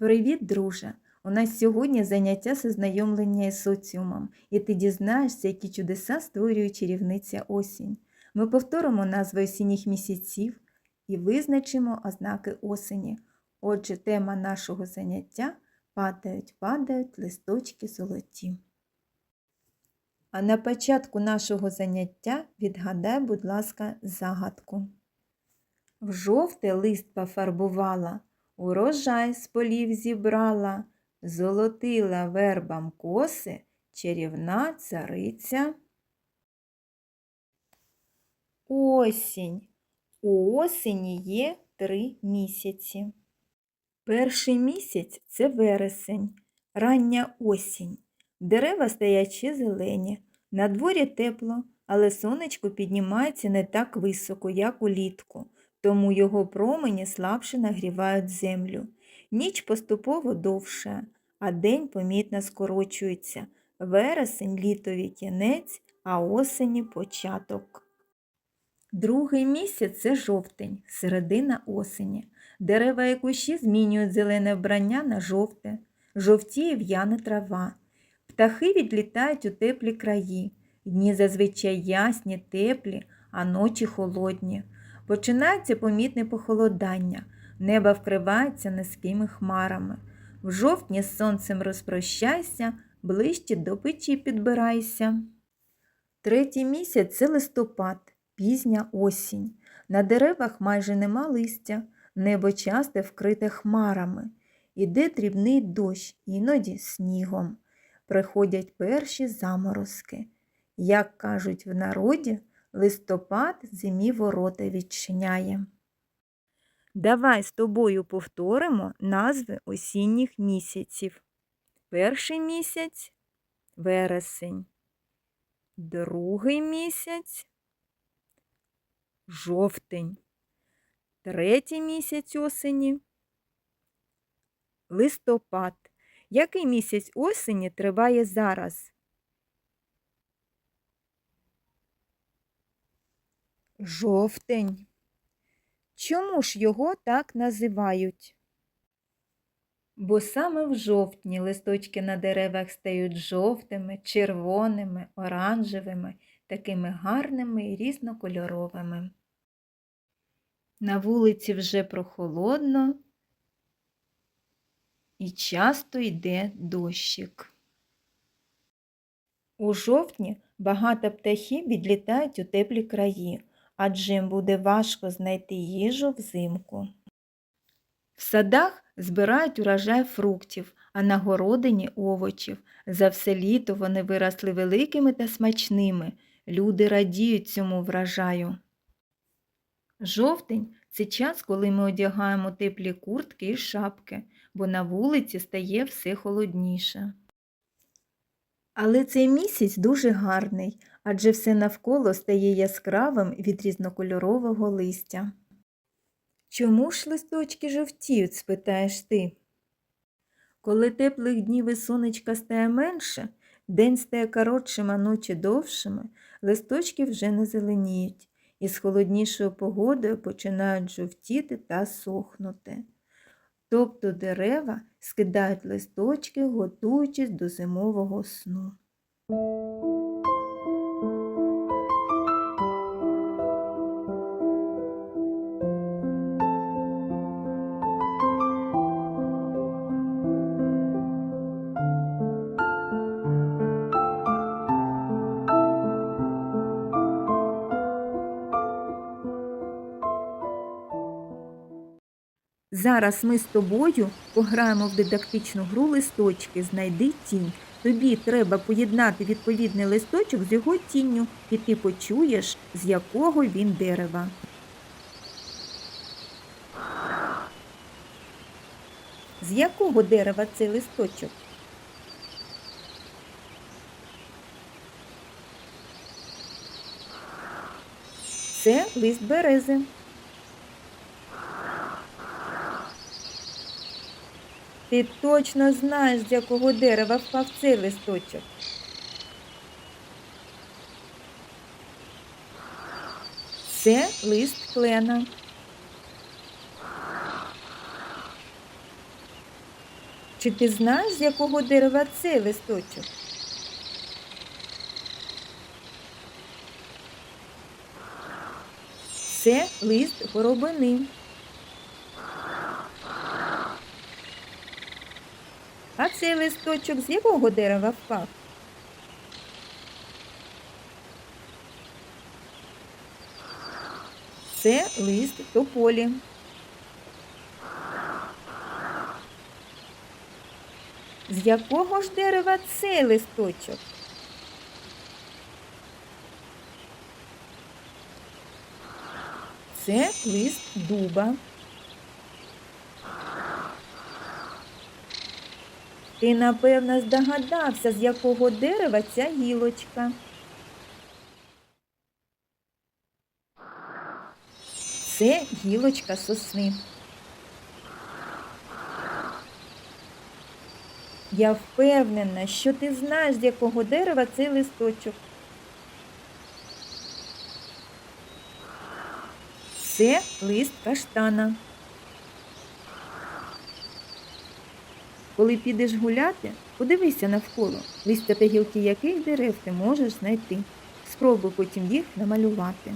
Привіт, друже! У нас сьогодні заняття з ознайомлення із соціумом, і ти дізнаєшся, які чудеса створює чарівниця осінь. Ми повторимо назви осінніх місяців і визначимо ознаки осені. Отже, тема нашого заняття падають, падають листочки золоті. А на початку нашого заняття відгадай, будь ласка, загадку. В жовте лист пофарбувала, урожай з полів зібрала, золотила вербам коси, чарівна цариця. Осінь. У осені є три місяці. Перший місяць це вересень, рання осінь. Дерева стоять ще зелені, на дворі тепло, але сонечко піднімається не так високо, як улітку, тому його промені слабше нагрівають землю. Ніч поступово довша, а день помітно скорочується. Вересень літові кінець, а осені початок. Другий місяць це жовтень, середина осені. Дерева і кущі змінюють зелене вбрання на жовте, жовтіє в'яне трава. Птахи відлітають у теплі краї. Дні зазвичай ясні, теплі, а ночі холодні. Починається помітне похолодання, небо вкривається низькими хмарами. В жовтні з сонцем розпрощайся, ближче до печі підбирайся. Третій місяць це листопад, пізня осінь. На деревах майже нема листя, небо часто вкрите хмарами. Іде дрібний дощ, іноді снігом. Приходять перші заморозки. Як кажуть в народі, листопад зимі ворота відчиняє. Давай з тобою повторимо назви осінніх місяців. Перший місяць вересень, другий місяць жовтень, третій місяць осені листопад. Який місяць осені триває зараз? Жовтень. Чому ж його так називають? Бо саме в жовтні листочки на деревах стають жовтими, червоними, оранжевими, такими гарними і різнокольоровими. На вулиці вже прохолодно і часто йде дощик. У жовтні багато птахів відлітають у теплі краї, адже їм буде важко знайти їжу взимку. В садах збирають урожай фруктів, а на городині овочів. За все літо вони виросли великими та смачними. Люди радіють цьому врожаю. Жовтень це час, коли ми одягаємо теплі куртки і шапки, бо на вулиці стає все холодніше. Але цей місяць дуже гарний, адже все навколо стає яскравим від різнокольорового листя. Чому ж листочки жовтіють, спитаєш ти? Коли теплих днів і сонечка стає менше, день стає коротшим, а ночі довшими, листочки вже не зеленіють, і з холоднішою погодою починають жовтіти та сохнути. Тобто дерева скидають листочки, готуючись до зимового сну. Зараз ми з тобою пограємо в дидактичну гру листочки Знайди тінь. Тобі треба поєднати відповідний листочок з його тінню, і ти почуєш, з якого він дерева. З якого дерева цей листочок? Це лист берези. Ти точно знаєш, з якого дерева впав цей листочок. Це лист клена. Чи ти знаєш, з якого дерева цей листочок? Це лист горобини. А цей листочок з якого дерева впав? Це лист тополі. З якого ж дерева цей листочок? Це лист дуба. Ти, напевно, здогадався, з якого дерева ця гілочка. Це гілочка сосни. Я впевнена, що ти знаєш, з якого дерева цей листочок. Це лист каштана. Коли підеш гуляти, подивися навколо, листя та гілки яких дерев ти можеш знайти. Спробуй потім їх намалювати.